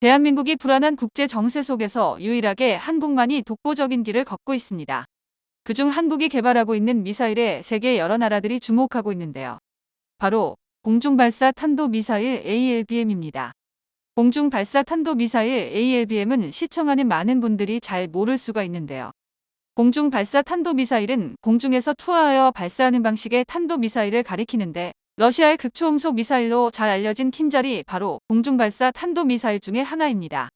대한민국이 불안한 국제 정세 속에서 유일하게 한국만이 독보적인 길을 걷고 있습니다. 그중 한국이 개발하고 있는 미사일에 세계 여러 나라들이 주목하고 있는데요. 바로 공중발사 탄도 미사일 ALBM입니다. 공중발사 탄도 미사일 ALBM은 시청하는 많은 분들이 잘 모를 수가 있는데요. 공중발사 탄도 미사일은 공중에서 투하하여 발사하는 방식의 탄도 미사일을 가리키는데 러시아의 극초음속 미사일로 잘 알려진 킨잘이 바로 공중발사 탄도미사일 중의 하나입니다.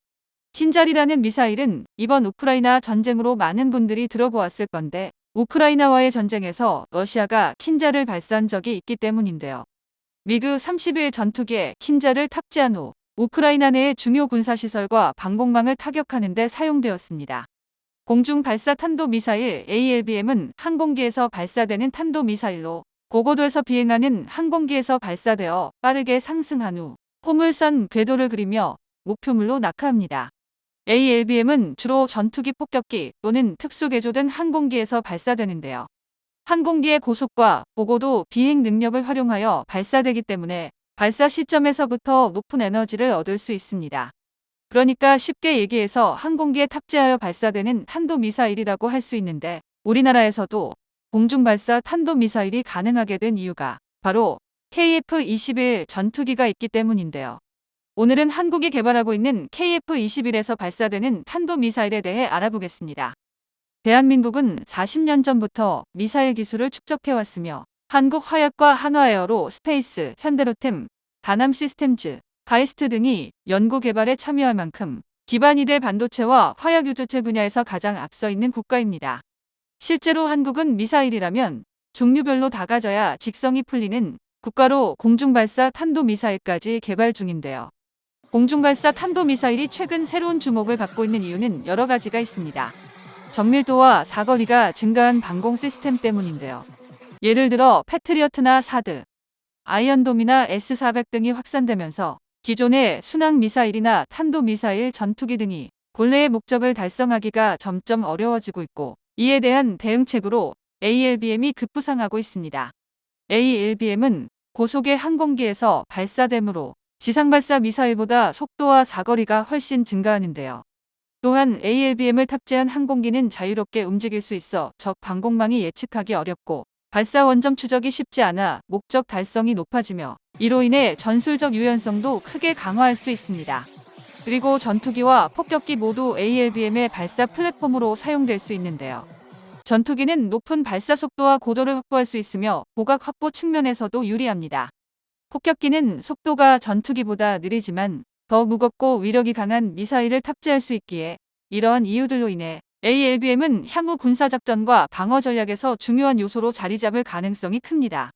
킨잘이라는 미사일은 이번 우크라이나 전쟁으로 많은 분들이 들어보았을 건데 우크라이나와의 전쟁에서 러시아가 킨잘을 발사한 적이 있기 때문인데요. 미그 31 전투기에 킨잘을 탑재한 후 우크라이나 내의 중요 군사시설과 방공망을 타격하는 데 사용되었습니다. 공중 발사 탄도 미사일 ALBM은 항공기에서 발사되는 탄도 미사일로 고고도에서 비행하는 항공기에서 발사되어 빠르게 상승한 후 포물선 궤도를 그리며 목표물로 낙하합니다. ALBM은 주로 전투기 폭격기 또는 특수 개조된 항공기에서 발사되는데요. 항공기의 고속과 고고도 비행 능력을 활용하여 발사되기 때문에 발사 시점에서부터 높은 에너지를 얻을 수 있습니다. 그러니까 쉽게 얘기해서 항공기에 탑재하여 발사되는 탄도미사일이라고 할 수 있는데 우리나라에서도 공중발사 탄도미사일이 가능하게 된 이유가 바로 KF-21 전투기가 있기 때문인데요. 오늘은 한국이 개발하고 있는 KF-21에서 발사되는 탄도미사일에 대해 알아보겠습니다. 대한민국은 40년 전부터 미사일 기술을 축적해왔으며 한국화약과 한화에어로 스페이스, 현대로템, 다남 시스템즈, 가이스트 등이 연구 개발에 참여할 만큼 기반이 될 반도체와 화약 유도체 분야에서 가장 앞서 있는 국가입니다. 실제로 한국은 미사일이라면 종류별로 다 가져야 직성이 풀리는 국가로 공중발사 탄도미사일까지 개발 중인데요. 공중발사 탄도미사일이 최근 새로운 주목을 받고 있는 이유는 여러 가지가 있습니다. 정밀도와 사거리가 증가한 방공 시스템 때문인데요. 예를 들어 패트리어트나 사드, 아이언돔이나 S400 등이 확산되면서 기존의 순항 미사일이나 탄도 미사일 전투기 등이 본래의 목적을 달성하기가 점점 어려워지고 있고 이에 대한 대응책으로 ALBM이 급부상하고 있습니다. ALBM은 고속의 항공기에서 발사되므로 지상발사 미사일보다 속도와 사거리가 훨씬 증가하는데요. 또한 ALBM을 탑재한 항공기는 자유롭게 움직일 수 있어 적 방공망이 예측하기 어렵고 발사 원점 추적이 쉽지 않아 목적 달성이 높아지며 이로 인해 전술적 유연성도 크게 강화할 수 있습니다. 그리고 전투기와 폭격기 모두 ALBM의 발사 플랫폼으로 사용될 수 있는데요. 전투기는 높은 발사 속도와 고도를 확보할 수 있으며 고각 확보 측면에서도 유리합니다. 폭격기는 속도가 전투기보다 느리지만 더 무겁고 위력이 강한 미사일을 탑재할 수 있기에 이러한 이유들로 인해 ALBM은 향후 군사작전과 방어 전략에서 중요한 요소로 자리 잡을 가능성이 큽니다.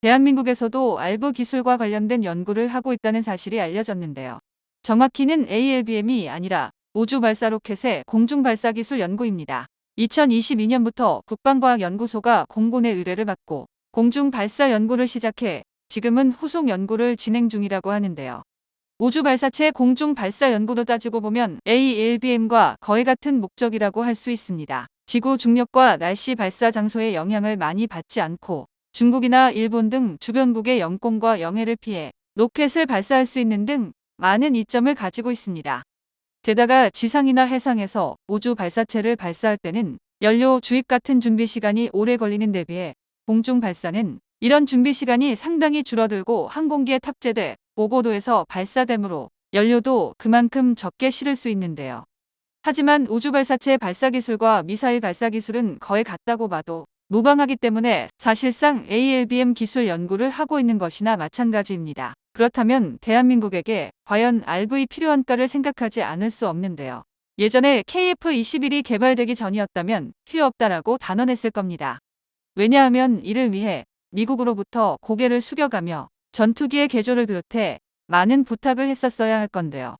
대한민국에서도 알부 기술과 관련된 연구를 하고 있다는 사실이 알려졌는데요. 정확히는 ALBM이 아니라 우주 발사 로켓의 공중 발사 기술 연구입니다. 2022년부터 국방과학연구소가 공군의 의뢰를 받고 공중 발사 연구를 시작해 지금은 후속 연구를 진행 중이라고 하는데요. 우주 발사체 공중 발사 연구도 따지고 보면 ALBM과 거의 같은 목적이라고 할 수 있습니다. 지구 중력과 날씨 발사 장소의 영향을 많이 받지 않고 중국이나 일본 등 주변국의 영공과 영해를 피해 로켓을 발사할 수 있는 등 많은 이점을 가지고 있습니다. 게다가 지상이나 해상에서 우주 발사체를 발사할 때는 연료 주입 같은 준비 시간이 오래 걸리는 데 비해 공중 발사는 이런 준비 시간이 상당히 줄어들고 항공기에 탑재돼 고고도에서 발사되므로 연료도 그만큼 적게 실을 수 있는데요. 하지만 우주 발사체 발사 기술과 미사일 발사 기술은 거의 같다고 봐도 무방하기 때문에 사실상 ALBM 기술 연구를 하고 있는 것이나 마찬가지입니다. 그렇다면 대한민국에게 과연 RV 필요한가를 생각하지 않을 수 없는데요. 예전에 KF-21이 개발되기 전이었다면 필요 없다라고 단언했을 겁니다. 왜냐하면 이를 위해 미국으로부터 고개를 숙여가며 전투기의 개조를 비롯해 많은 부탁을 했었어야 할 건데요.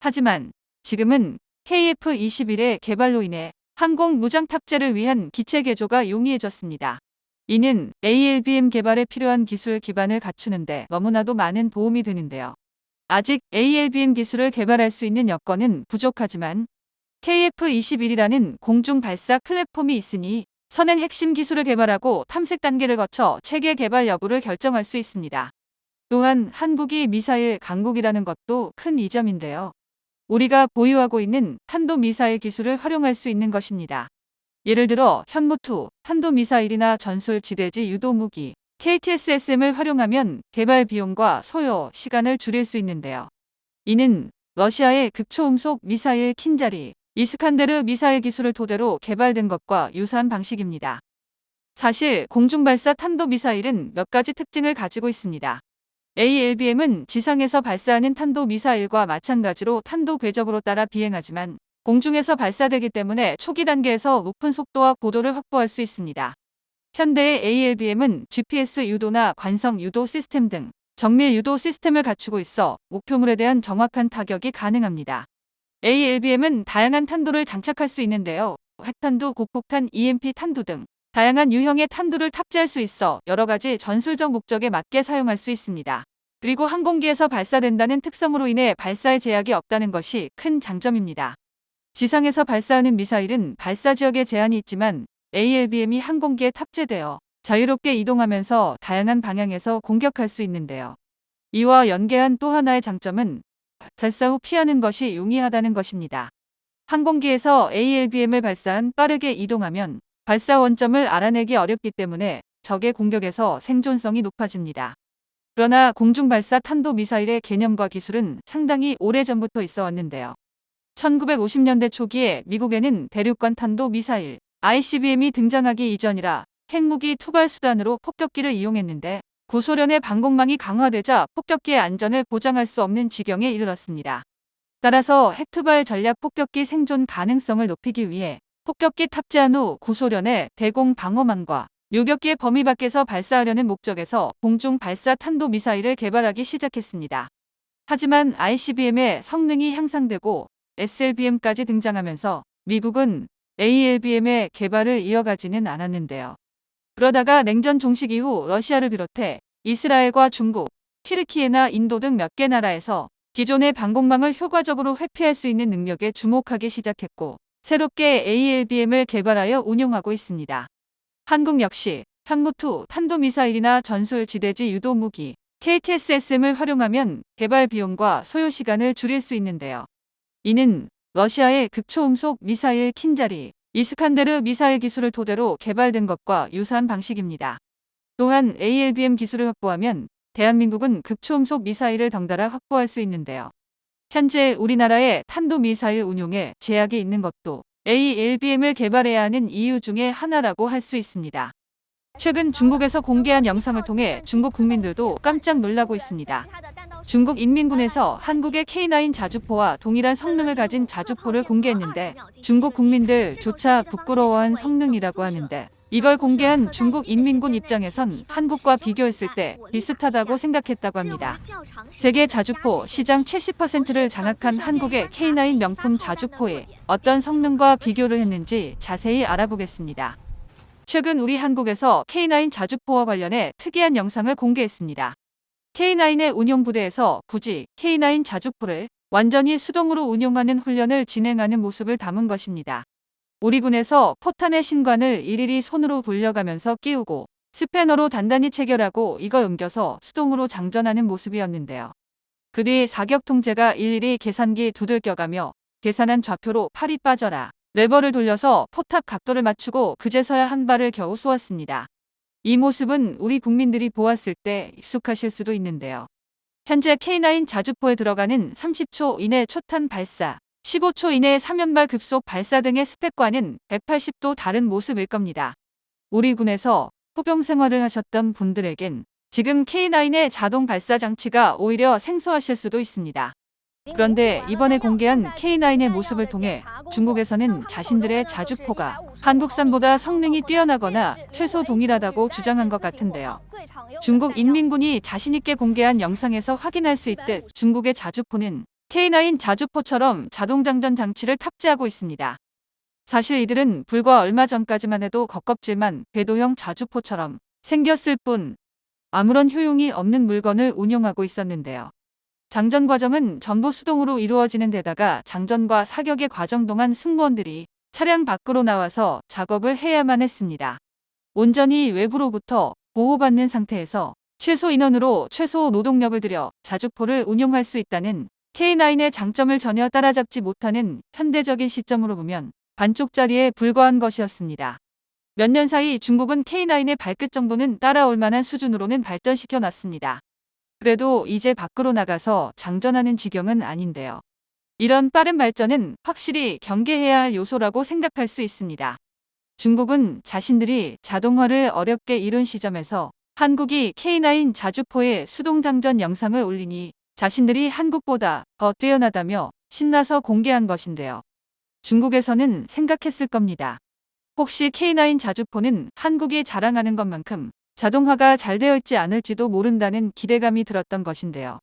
하지만 지금은 KF-21의 개발로 인해 항공 무장 탑재를 위한 기체 개조가 용이해졌습니다. 이는 ALBM 개발에 필요한 기술 기반을 갖추는데 너무나도 많은 도움이 되는데요. 아직 ALBM 기술을 개발할 수 있는 여건은 부족하지만 KF-21이라는 공중 발사 플랫폼이 있으니 선행 핵심 기술을 개발하고 탐색 단계를 거쳐 체계 개발 여부를 결정할 수 있습니다. 또한 한국이 미사일 강국이라는 것도 큰 이점인데요. 우리가 보유하고 있는 탄도미사일 기술을 활용할 수 있는 것입니다. 예를 들어 현무투, 탄도미사일이나 전술 지대지 유도무기, KTSSM을 활용하면 개발 비용과 소요, 시간을 줄일 수 있는데요. 이는 러시아의 극초음속 미사일 킨자리, 이스칸데르 미사일 기술을 토대로 개발된 것과 유사한 방식입니다. 사실 공중발사 탄도미사일은 몇 가지 특징을 가지고 있습니다. ALBM은 지상에서 발사하는 탄도 미사일과 마찬가지로 탄도 궤적으로 따라 비행하지만 공중에서 발사되기 때문에 초기 단계에서 높은 속도와 고도를 확보할 수 있습니다. 현대의 ALBM은 GPS 유도나 관성 유도 시스템 등 정밀 유도 시스템을 갖추고 있어 목표물에 대한 정확한 타격이 가능합니다. ALBM은 다양한 탄도를 장착할 수 있는데요. 핵탄두, 고폭탄, EMP 탄두 등 다양한 유형의 탄두를 탑재할 수 있어 여러 가지 전술적 목적에 맞게 사용할 수 있습니다. 그리고 항공기에서 발사된다는 특성으로 인해 발사에 제약이 없다는 것이 큰 장점입니다. 지상에서 발사하는 미사일은 발사 지역에 제한이 있지만 ALBM이 항공기에 탑재되어 자유롭게 이동하면서 다양한 방향에서 공격할 수 있는데요. 이와 연계한 또 하나의 장점은 발사 후 피하는 것이 용이하다는 것입니다. 항공기에서 ALBM을 발사한 빠르게 이동하면 발사 원점을 알아내기 어렵기 때문에 적의 공격에서 생존성이 높아집니다. 그러나 공중발사 탄도미사일의 개념과 기술은 상당히 오래전부터 있어 왔는데요. 1950년대 초기에 미국에는 대륙간 탄도미사일 ICBM이 등장하기 이전이라 핵무기 투발 수단으로 폭격기를 이용했는데 구소련의 방공망이 강화되자 폭격기의 안전을 보장할 수 없는 지경에 이르렀습니다. 따라서 핵투발 전략 폭격기 생존 가능성을 높이기 위해 폭격기 탑재한 후 구소련의 대공 방어망과 요격기의 범위 밖에서 발사하려는 목적에서 공중 발사 탄도 미사일을 개발하기 시작했습니다. 하지만 ICBM의 성능이 향상되고 SLBM까지 등장하면서 미국은 ALBM의 개발을 이어가지는 않았는데요. 그러다가 냉전 종식 이후 러시아를 비롯해 이스라엘과 중국, 튀르키예나 인도 등 몇 개 나라에서 기존의 방공망을 효과적으로 회피할 수 있는 능력에 주목하기 시작했고 새롭게 ALBM을 개발하여 운용하고 있습니다. 한국 역시 현무투 탄도미사일이나 전술 지대지 유도 무기 KTSSM을 활용하면 개발 비용과 소요 시간을 줄일 수 있는데요. 이는 러시아의 극초음속 미사일 킨자리, 이스칸데르 미사일 기술을 토대로 개발된 것과 유사한 방식입니다. 또한 ALBM 기술을 확보하면 대한민국은 극초음속 미사일을 덩달아 확보할 수 있는데요. 현재 우리나라의 탄도미사일 운용에 제약이 있는 것도 ALBM을 개발해야 하는 이유 중에 하나라고 할 수 있습니다. 최근 중국에서 공개한 영상을 통해 중국 국민들도 깜짝 놀라고 있습니다. 중국 인민군에서 한국의 K9 자주포와 동일한 성능을 가진 자주포를 공개했는데 중국 국민들조차 부끄러워한 성능이라고 하는데 이걸 공개한 중국 인민군 입장에선 한국과 비교했을 때 비슷하다고 생각했다고 합니다. 세계 자주포 시장 70%를 장악한 한국의 K9 명품 자주포에 어떤 성능과 비교를 했는지 자세히 알아보겠습니다. 최근 우리 한국에서 K9 자주포와 관련해 특이한 영상을 공개했습니다. K9의 운용부대에서 굳이 K9 자주포를 완전히 수동으로 운용하는 훈련을 진행하는 모습을 담은 것입니다. 우리 군에서 포탄의 신관을 일일이 손으로 돌려가면서 끼우고 스패너로 단단히 체결하고 이걸 옮겨서 수동으로 장전하는 모습이었는데요. 그 뒤 사격 통제가 일일이 계산기 두들겨가며 계산한 좌표로 팔이 빠져라. 레버를 돌려서 포탑 각도를 맞추고 그제서야 한 발을 겨우 쏘았습니다. 이 모습은 우리 국민들이 보았을 때 익숙하실 수도 있는데요. 현재 K9 자주포에 들어가는 30초 이내 초탄 발사, 15초 이내 3연발 급속 발사 등의 스펙과는 180도 다른 모습일 겁니다. 우리 군에서 포병 생활을 하셨던 분들에겐 지금 K9의 자동 발사 장치가 오히려 생소하실 수도 있습니다. 그런데 이번에 공개한 K9의 모습을 통해 중국에서는 자신들의 자주포가 한국산보다 성능이 뛰어나거나 최소 동일하다고 주장한 것 같은데요. 중국 인민군이 자신있게 공개한 영상에서 확인할 수 있듯 중국의 자주포는 K9 자주포처럼 자동장전 장치를 탑재하고 있습니다. 사실 이들은 불과 얼마 전까지만 해도 겉껍질만 궤도형 자주포처럼 생겼을 뿐 아무런 효용이 없는 물건을 운용하고 있었는데요. 장전 과정은 전부 수동으로 이루어지는 데다가 장전과 사격의 과정 동안 승무원들이 차량 밖으로 나와서 작업을 해야만 했습니다. 온전히 외부로부터 보호받는 상태에서 최소 인원으로 최소 노동력을 들여 자주포를 운용할 수 있다는 K9의 장점을 전혀 따라잡지 못하는 현대적인 시점으로 보면 반쪽짜리에 불과한 것이었습니다. 몇 년 사이 중국은 K9의 발끝 정도는 따라올 만한 수준으로는 발전시켜 놨습니다. 그래도 이제 밖으로 나가서 장전하는 지경은 아닌데요. 이런 빠른 발전은 확실히 경계해야 할 요소라고 생각할 수 있습니다. 중국은 자신들이 자동화를 어렵게 이룬 시점에서 한국이 K9 자주포의 수동장전 영상을 올리니 자신들이 한국보다 더 뛰어나다며 신나서 공개한 것인데요. 중국에서는 생각했을 겁니다. 혹시 K9 자주포는 한국이 자랑하는 것만큼 자동화가 잘 되어 있지 않을지도 모른다는 기대감이 들었던 것인데요.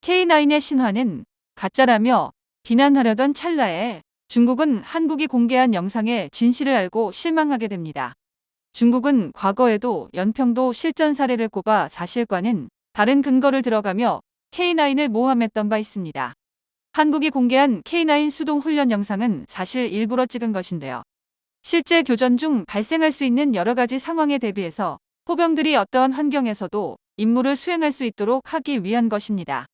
K9의 신화는 가짜라며 비난하려던 찰나에 중국은 한국이 공개한 영상의 진실을 알고 실망하게 됩니다. 중국은 과거에도 연평도 실전 사례를 꼽아 사실과는 다른 근거를 들어가며 K9을 모함했던 바 있습니다. 한국이 공개한 K9 수동 훈련 영상은 사실 일부러 찍은 것인데요. 실제 교전 중 발생할 수 있는 여러 가지 상황에 대비해서 포병들이 어떠한 환경에서도 임무를 수행할 수 있도록 하기 위한 것입니다.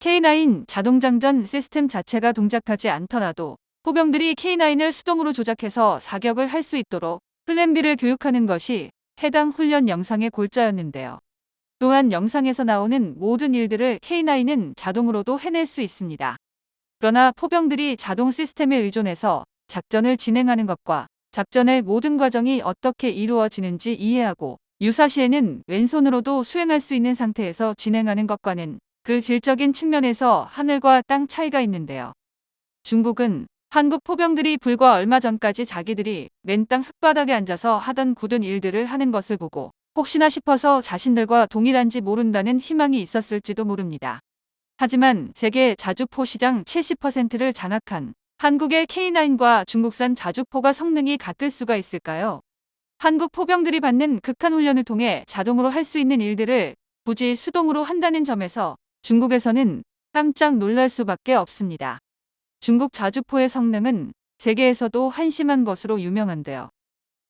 K9 자동장전 시스템 자체가 동작하지 않더라도 포병들이 K9을 수동으로 조작해서 사격을 할 수 있도록 플랜 B를 교육하는 것이 해당 훈련 영상의 골자였는데요. 또한 영상에서 나오는 모든 일들을 K9은 자동으로도 해낼 수 있습니다. 그러나 포병들이 자동 시스템에 의존해서 작전을 진행하는 것과 작전의 모든 과정이 어떻게 이루어지는지 이해하고 유사시에는 왼손으로도 수행할 수 있는 상태에서 진행하는 것과는 그 질적인 측면에서 하늘과 땅 차이가 있는데요. 중국은 한국 포병들이 불과 얼마 전까지 자기들이 맨땅 흙바닥에 앉아서 하던 굳은 일들을 하는 것을 보고 혹시나 싶어서 자신들과 동일한지 모른다는 희망이 있었을지도 모릅니다. 하지만 세계 자주포 시장 70%를 장악한 한국의 K9과 중국산 자주포가 성능이 같을 수가 있을까요? 한국 포병들이 받는 극한 훈련을 통해 자동으로 할 수 있는 일들을 굳이 수동으로 한다는 점에서 중국에서는 깜짝 놀랄 수밖에 없습니다. 중국 자주포의 성능은 세계에서도 한심한 것으로 유명한데요.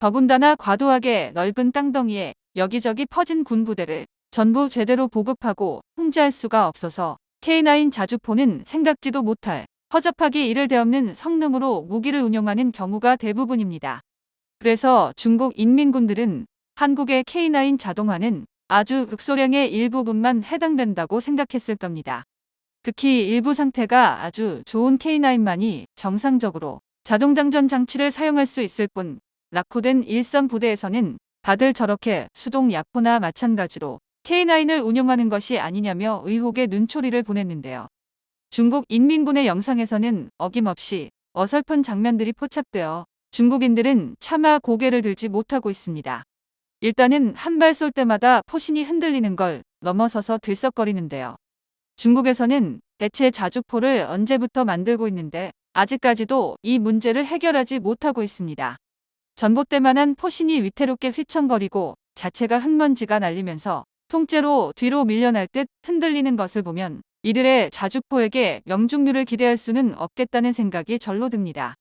더군다나 과도하게 넓은 땅덩이에 여기저기 퍼진 군부대를 전부 제대로 보급하고 통제할 수가 없어서 K9 자주포는 생각지도 못할 허접하기 이를 데없는 성능으로 무기를 운용하는 경우가 대부분입니다. 그래서 중국 인민군들은 한국의 K9 자동화는 아주 극소량의 일부분만 해당된다고 생각했을 겁니다. 특히 일부 상태가 아주 좋은 K9만이 정상적으로 자동장전 장치를 사용할 수 있을 뿐 낙후된 일선 부대에서는 다들 저렇게 수동 야포나 마찬가지로 K9을 운용하는 것이 아니냐며 의혹의 눈초리를 보냈는데요. 중국 인민군의 영상에서는 어김없이 어설픈 장면들이 포착되어 중국인들은 차마 고개를 들지 못하고 있습니다. 일단은 한 발 쏠 때마다 포신이 흔들리는 걸 넘어서서 들썩거리는데요. 중국에서는 대체 자주포를 언제부터 만들고 있는데 아직까지도 이 문제를 해결하지 못하고 있습니다. 전봇대만한 포신이 위태롭게 휘청거리고 자체가 흙먼지가 날리면서 통째로 뒤로 밀려날 듯 흔들리는 것을 보면 이들의 자주포에게 명중률을 기대할 수는 없겠다는 생각이 절로 듭니다.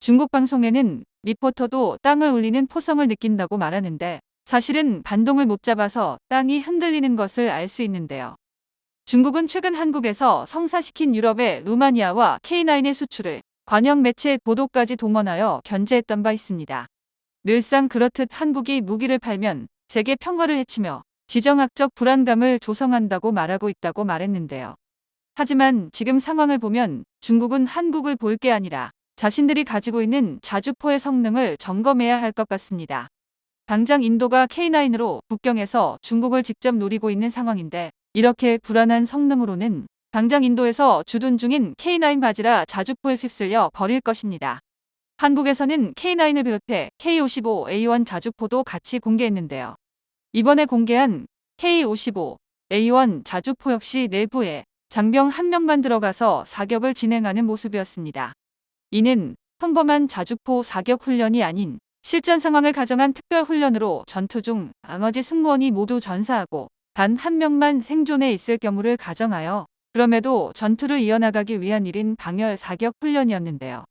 중국 방송에는 리포터도 땅을 울리는 포성을 느낀다고 말하는데 사실은 반동을 못 잡아서 땅이 흔들리는 것을 알 수 있는데요. 중국은 최근 한국에서 성사시킨 유럽의 루마니아와 K9의 수출을 관영 매체 보도까지 동원하여 견제했던 바 있습니다. 늘상 그렇듯 한국이 무기를 팔면 세계 평화를 해치며 지정학적 불안감을 조성한다고 말하고 있다고 말했는데요. 하지만 지금 상황을 보면 중국은 한국을 볼 게 아니라 자신들이 가지고 있는 자주포의 성능을 점검해야 할 것 같습니다. 당장 인도가 K9으로 국경에서 중국을 직접 노리고 있는 상황인데 이렇게 불안한 성능으로는 당장 인도에서 주둔 중인 K9 바지라 자주포에 휩쓸려 버릴 것입니다. 한국에서는 K9을 비롯해 K55A1 자주포도 같이 공개했는데요. 이번에 공개한 K55A1 자주포 역시 내부에 장병 한 명만 들어가서 사격을 진행하는 모습이었습니다. 이는 평범한 자주포 사격 훈련이 아닌 실전 상황을 가정한 특별 훈련으로 전투 중 나머지 승무원이 모두 전사하고 단 한 명만 생존해 있을 경우를 가정하여 그럼에도 전투를 이어나가기 위한 일인 방열 사격 훈련이었는데요.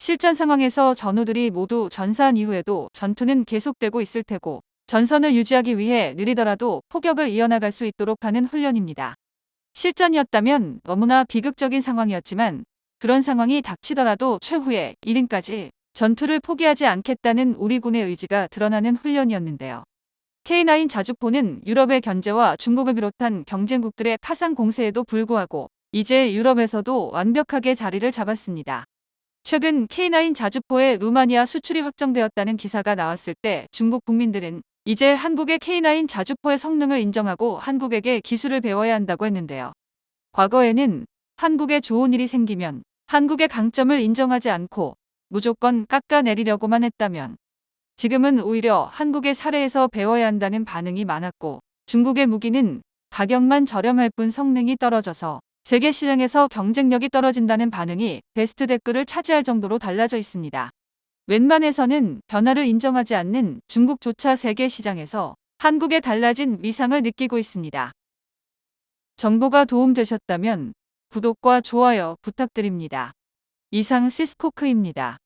실전 상황에서 전우들이 모두 전사한 이후에도 전투는 계속되고 있을 테고 전선을 유지하기 위해 느리더라도 포격을 이어나갈 수 있도록 하는 훈련입니다. 실전이었다면 너무나 비극적인 상황이었지만 그런 상황이 닥치더라도 최후의 1인까지 전투를 포기하지 않겠다는 우리 군의 의지가 드러나는 훈련이었는데요. K9 자주포는 유럽의 견제와 중국을 비롯한 경쟁국들의 파상 공세에도 불구하고 이제 유럽에서도 완벽하게 자리를 잡았습니다. 최근 K9 자주포의 루마니아 수출이 확정되었다는 기사가 나왔을 때 중국 국민들은 이제 한국의 K9 자주포의 성능을 인정하고 한국에게 기술을 배워야 한다고 했는데요. 과거에는 한국에 좋은 일이 생기면 한국의 강점을 인정하지 않고 무조건 깎아내리려고만 했다면 지금은 오히려 한국의 사례에서 배워야 한다는 반응이 많았고 중국의 무기는 가격만 저렴할 뿐 성능이 떨어져서 세계 시장에서 경쟁력이 떨어진다는 반응이 베스트 댓글을 차지할 정도로 달라져 있습니다. 웬만해서는 변화를 인정하지 않는 중국조차 세계 시장에서 한국의 달라진 위상을 느끼고 있습니다. 정보가 도움되셨다면 구독과 좋아요 부탁드립니다. 이상 시스코크입니다.